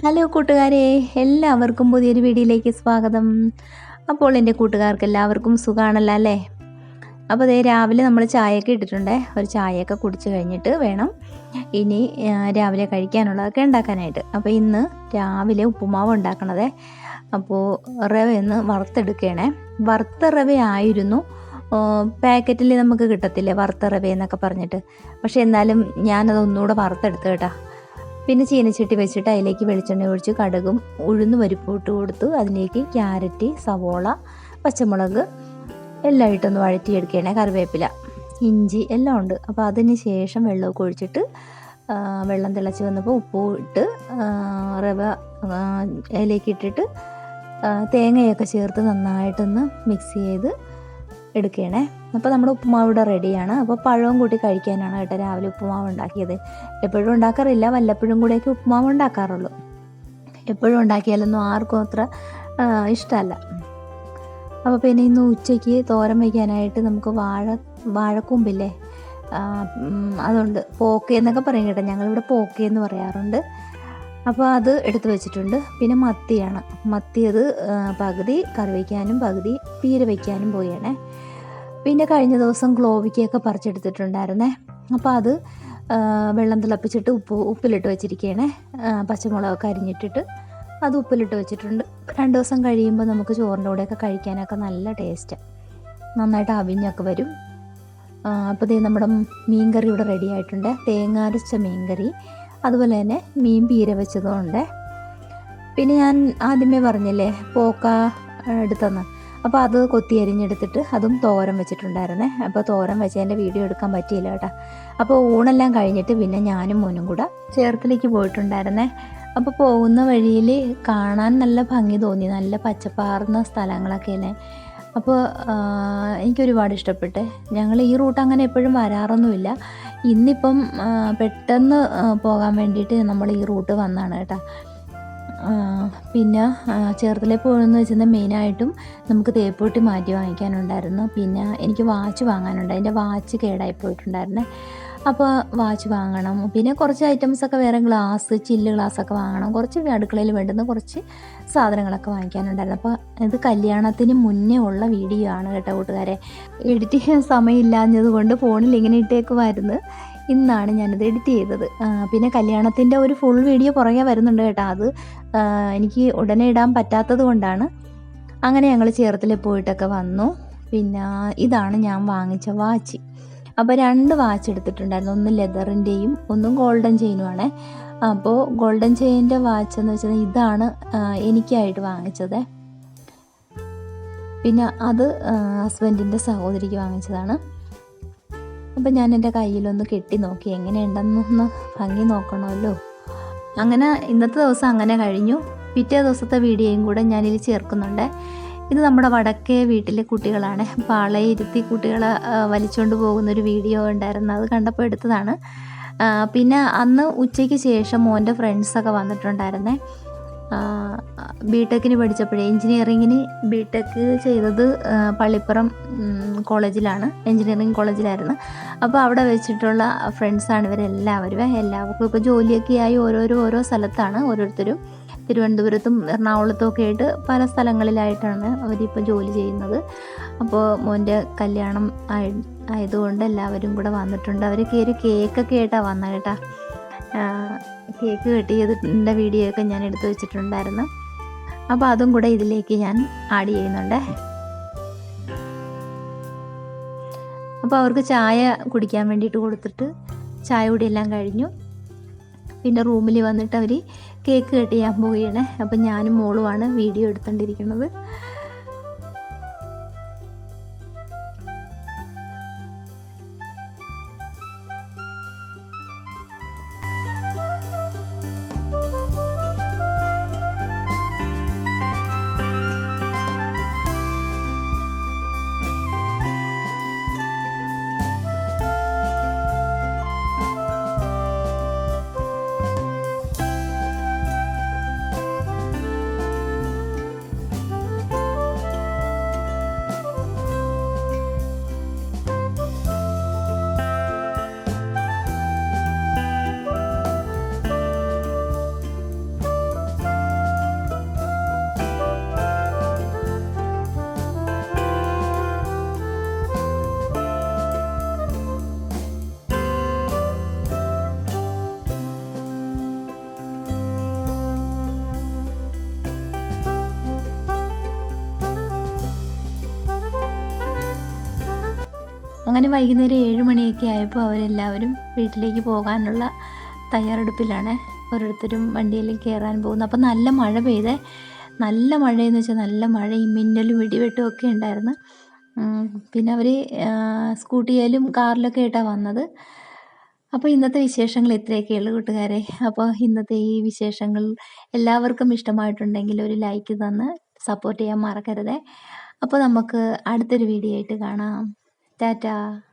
Hello കൂട്ടുകാരെ എല്ലാവർക്കും പുതിയൊരു വീഡിയോയിലേക്ക് സ്വാഗതം. അപ്പോൾ എന്റെ കൂട്ടുകാർക്ക് എല്ലാവർക്കും സുഖമാണല്ലോ അല്ലേ? അപ്പോൾ അതേ രാവിലെ നമ്മൾ ചായയൊക്കെ ഇട്ടിട്ടുണ്ട് ഒരു ചായയൊക്കെ കുടിച്ച് കഴിഞ്ഞിട്ട് വേണം ഇനി രാവിലെ കഴിക്കാനുള്ളതൊക്കെ ഉണ്ടാക്കാനായിട്ട്. അപ്പോൾ ഇന്ന് രാവിലെ ഉപ്പുമാവ് ഉണ്ടാക്കണതേ. അപ്പോൾ റവ ഒന്ന് വറുത്തെടുക്കണേ. വറുത്ത റവ ആയിരുന്നു പാക്കറ്റിൽ നമുക്ക് കിട്ടത്തില്ലേ വറുത്ത റവ എന്നൊക്കെ പറഞ്ഞിട്ട്. പക്ഷേ എന്നാലും ഞാനത് ഒന്നുകൂടെ വറുത്തെടുത്ത് കേട്ടോ. പിന്നെ ചീനച്ചട്ടി വെച്ചിട്ട് അതിലേക്ക് വെളിച്ചെണ്ണ ഒഴിച്ച് കടുകും ഉഴുന്ന് പരിപ്പ് ഇട്ട് കൊടുത്തു. അതിലേക്ക് ക്യാരറ്റ് സവോള പച്ചമുളക് എല്ലാം ഇട്ടൊന്ന് വഴറ്റിയെടുക്കുകയാണ്. കറിവേപ്പില ഇഞ്ചി എല്ലാം ഉണ്ട്. അപ്പോൾ അതിന് ശേഷം വെള്ളമൊക്കെ ഒഴിച്ചിട്ട് വെള്ളം തിളച്ച് വന്നപ്പോൾ ഉപ്പും ഇട്ട് റവ അതിലേക്ക് ഇട്ടിട്ട് തേങ്ങയൊക്കെ ചേർത്ത് നന്നായിട്ടൊന്ന് മിക്സ് ചെയ്ത് എടുക്കണേ അപ്പോൾ നമ്മുടെ ഉപ്പുമാവ് ഇവിടെ റെഡിയാണ് അപ്പോൾ പഴവും കൂട്ടി കഴിക്കാനാണ് കേട്ടോ രാവിലെ ഉപ്പുമാവ് ഉണ്ടാക്കിയത്. എപ്പോഴും ഉണ്ടാക്കാറില്ല വല്ലപ്പോഴും കൂടെയൊക്കെ ഉപ്പുമാവ് ഉണ്ടാക്കാറുള്ളൂ. എപ്പോഴും ഉണ്ടാക്കിയാലൊന്നും ആർക്കും അത്ര ഇഷ്ടമല്ല. അപ്പോൾ പിന്നെ ഇന്ന് ഉച്ചയ്ക്ക് തോരൻ വയ്ക്കാനായിട്ട് നമുക്ക് വാഴ വാഴക്കൂമ്പില്ലേ? അതുണ്ട്. പോക്കെ എന്നൊക്കെ പറയും കേട്ടോ. ഞങ്ങളിവിടെ പോക്ക് എന്ന് പറയാറുണ്ട്. അപ്പോൾ അത് എടുത്തു വെച്ചിട്ടുണ്ട്. പിന്നെ മത്തിയാണ്. മത്തി അത് ആ, പകുതി കറി വയ്ക്കാനും പകുതി പീര വയ്ക്കാനും പോയണേ പിന്നെ കഴിഞ്ഞ ദിവസം ഗ്ലോവിക്കൊക്കെ പറിച്ചെടുത്തിട്ടുണ്ടായിരുന്നേ. അപ്പോൾ അത് വെള്ളം തിളപ്പിച്ചിട്ട് ഉപ്പ് ഉപ്പിലിട്ട് വെച്ചിരിക്കുകയാണേ പച്ചമുളകൊക്കെ അരിഞ്ഞിട്ടിട്ട് അത് ഉപ്പിലിട്ട് വെച്ചിട്ടുണ്ട്. രണ്ട് ദിവസം കഴിയുമ്പോൾ നമുക്ക് ചോറിന്റെ കൂടെയൊക്കെ കഴിക്കാനൊക്കെ നല്ല ടേസ്റ്റാണ് നന്നായിട്ട് അവിഞ്ഞൊക്കെ വരും. അപ്പോൾ ദേ നമ്മുടെ മീൻകറി ഇവിടെ റെഡി ആയിട്ടുണ്ട്. തേങ്ങ അരച്ച മീൻകറി അതുപോലെ തന്നെ മീൻ പീര വെച്ചതും ഉണ്ട്. പിന്നെ ഞാൻ ആദ്യമേ പറഞ്ഞില്ലേ പോക്ക എടുത്തെന്ന്. അപ്പോൾ അത് കൊത്തി അരിഞ്ഞെടുത്തിട്ട് അതും തോരൻ വെച്ചിട്ടുണ്ടായിരുന്നേ. അപ്പോൾ തോരൻ വെച്ചതിന്റെ വീഡിയോ എടുക്കാൻ പറ്റിയില്ല കേട്ടോ. അപ്പോൾ ഊണെല്ലാം കഴിഞ്ഞിട്ട് പിന്നെ ഞാനും മോനും കൂടെ ചേർത്തലേക്ക് പോയിട്ടുണ്ടായിരുന്നേ. അപ്പോൾ പോകുന്ന വഴിയിൽ കാണാൻ നല്ല ഭംഗി തോന്നി. നല്ല പച്ചപ്പാർന്ന സ്ഥലങ്ങളൊക്കെ അല്ലേ അപ്പോൾ എനിക്ക് ഒരുപാട് ഇഷ്ടപ്പെട്ടെ. ഞങ്ങൾ ഈ റൂട്ട് അങ്ങനെ എപ്പോഴും വരാറൊന്നുമില്ല. ഇന്നിപ്പം പെട്ടെന്ന് പോകാൻ വേണ്ടിയിട്ട് നമ്മൾ ഈ റൂട്ട് വന്നാണ് കേട്ടോ. പിന്നെ ചേർത്തലയിൽ പോകുന്നത് വെച്ചാൽ മെയിനായിട്ടും നമുക്ക് തേപ്പൂട്ടി മാറ്റി വാങ്ങിക്കാനുണ്ടായിരുന്നു. പിന്നെ എനിക്ക് വാച്ച് വാങ്ങാനുണ്ട് അതിന്റെ വാച്ച് കേടായി പോയിട്ടുണ്ടായിരുന്നു. അപ്പോൾ വാച്ച് വാങ്ങണം. പിന്നെ കുറച്ച് ഐറ്റംസൊക്കെ വേറെ ഗ്ലാസ് ചില്ല് ഗ്ലാസ്സൊക്കെ വാങ്ങണം. കുറച്ച് അടുക്കളയിൽ വേണ്ടുന്ന കുറച്ച് സാധനങ്ങളൊക്കെ വാങ്ങിക്കാനുണ്ടായിരുന്നു. അപ്പോൾ ഇത് കല്യാണത്തിന് മുന്നേ ഉള്ള വീഡിയോ ആണ് കേട്ടോ കൂട്ടുകാരെ. എഡിറ്റ് ചെയ്യാൻ സമയമില്ലാഞ്ഞത് കൊണ്ട് ഫോണിൽ ഇങ്ങനെ ഇട്ടേക്കുമായിരുന്നു. ഇന്നാണ് ഞാനത് എഡിറ്റ് ചെയ്തത്. പിന്നെ കല്യാണത്തിന്റെ ഒരു ഫുൾ വീഡിയോ പുറകെ വരുന്നുണ്ട് കേട്ടോ അത്. എനിക്ക് ഉടനെ ഇടാൻ പറ്റാത്തത് കൊണ്ടാണ്. അങ്ങനെ ഞങ്ങൾ ചേർത്തിൽ പോയിട്ടൊക്കെ വന്നു. പിന്നെ ഇതാണ് ഞാൻ വാങ്ങിച്ച വാച്ച്. അപ്പോൾ രണ്ട് വാച്ച് എടുത്തിട്ടുണ്ടായിരുന്നു. ഒന്ന് ലെതറിന്റെയും ഒന്നും ഗോൾഡൻ ചെയിനുമാണ്. അപ്പോൾ ഗോൾഡൻ ചെയിന്റെ വാച്ച് എന്ന് വെച്ചാൽ ഇതാണ് എനിക്കായിട്ട് വാങ്ങിച്ചത്. പിന്നെ അത് ഹസ്ബൻഡിന്റെ സഹോദരിക്ക് വാങ്ങിച്ചതാണ്. അപ്പം ഞാൻ എന്റെ കയ്യിലൊന്ന് കെട്ടി നോക്കി എങ്ങനെയുണ്ടെന്നൊന്ന് ഭംഗി നോക്കണമല്ലോ. അങ്ങനെ ഇന്നത്തെ ദിവസം അങ്ങനെ കഴിഞ്ഞു. പിറ്റേ ദിവസത്തെ വീഡിയോയും കൂടെ ഞാനിതിൽ ചേർക്കുന്നുണ്ട്. ഇത് നമ്മുടെ വടക്കേ വീട്ടിലെ കുട്ടികളാണ്. പാളയെ ഇരുത്തി കുട്ടികളെ വലിച്ചുകൊണ്ട് പോകുന്ന ഒരു വീഡിയോ ഉണ്ടായിരുന്നു. അത് കണ്ടപ്പോൾ എടുത്തതാണ്. പിന്നെ അന്ന് ഉച്ചയ്ക്ക് ശേഷം മോന്റെ ഫ്രണ്ട്സൊക്കെ വന്നിട്ടുണ്ടായിരുന്നേ. ബി ടെക്കിന് പഠിച്ചപ്പോഴേ എൻജിനീയറിങ്ങിന് ബി ടെക്ക് ചെയ്തത് പള്ളിപ്പുറം കോളേജിലാണ് എൻജിനീയറിങ് കോളേജിലായിരുന്നു. അപ്പോൾ അവിടെ വെച്ചിട്ടുള്ള ഫ്രണ്ട്സാണ് ഇവരെല്ലാവരും. എല്ലാവർക്കും ഇപ്പോൾ ജോലിയൊക്കെ ആയി ഓരോരോ ഓരോ സ്ഥലത്താണ് ഓരോരുത്തരും. തിരുവനന്തപുരത്തും എറണാകുളത്തും ഒക്കെ ആയിട്ട് പല സ്ഥലങ്ങളിലായിട്ടാണ് അവരിപ്പോൾ ജോലി ചെയ്യുന്നത്. അപ്പോൾ മോന്റെ കല്യാണം ആയി ആയതുകൊണ്ട് എല്ലാവരും കൂടെ വന്നിട്ടുണ്ട്. അവർ കയറി കേക്കൊക്കെ ആയിട്ടാണ് വന്നത് കേട്ടാ. കേക്ക് കട്ട് ചെയ്തിട്ടുണ്ട് വീഡിയോ ഒക്കെ ഞാൻ എടുത്തു വെച്ചിട്ടുണ്ടായിരുന്നു. അപ്പോൾ അതും കൂടെ ഇതിലേക്ക് ഞാൻ ആഡ് ചെയ്യുന്നുണ്ട്. അപ്പോൾ അവർക്ക് ചായ കുടിക്കാൻ വേണ്ടിയിട്ട് കൊടുത്തിട്ട് ചായ കുടിയെല്ലാം കഴിഞ്ഞു. പിന്നെ റൂമിൽ വന്നിട്ട് അവർ കേക്ക് കട്ട് ചെയ്യാൻ പോവുകയാണ്. അപ്പം ഞാനും മോളുമാണ് വീഡിയോ എടുത്തുകൊണ്ടിരിക്കുന്നത് അങ്ങനെ വൈകുന്നേരം ഏഴ് മണിയൊക്കെ ആയപ്പോൾ അവരെല്ലാവരും വീട്ടിലേക്ക് പോകാനുള്ള തയ്യാറെടുപ്പിലാണ് ഓരോരുത്തരും വണ്ടിയിൽ കയറാൻ പോകുന്നു അപ്പോൾ നല്ല മഴ പെയ്തേ. നല്ല മഴയെന്ന് വെച്ചാൽ നല്ല മഴയും മിന്നലും ഇടിവെട്ടും ഒക്കെ ഉണ്ടായിരുന്നു. പിന്നെ അവർ സ്കൂട്ടിയിലും കാറിലൊക്കെ ആയിട്ടാണ് വന്നത്. അപ്പോൾ ഇന്നത്തെ വിശേഷങ്ങൾ ഇത്രയൊക്കെ ഉള്ളൂ കൂട്ടുകാരെ. അപ്പോൾ ഇന്നത്തെ ഈ വിശേഷങ്ങൾ എല്ലാവർക്കും ഇഷ്ടമായിട്ടുണ്ടെങ്കിൽ ഒരു ലൈക്ക് തന്ന് സപ്പോർട്ട് ചെയ്യാൻ മറക്കരുതേ. അപ്പോൾ നമുക്ക് അടുത്തൊരു വീഡിയോ ആയിട്ട് കാണാം. 哒哒。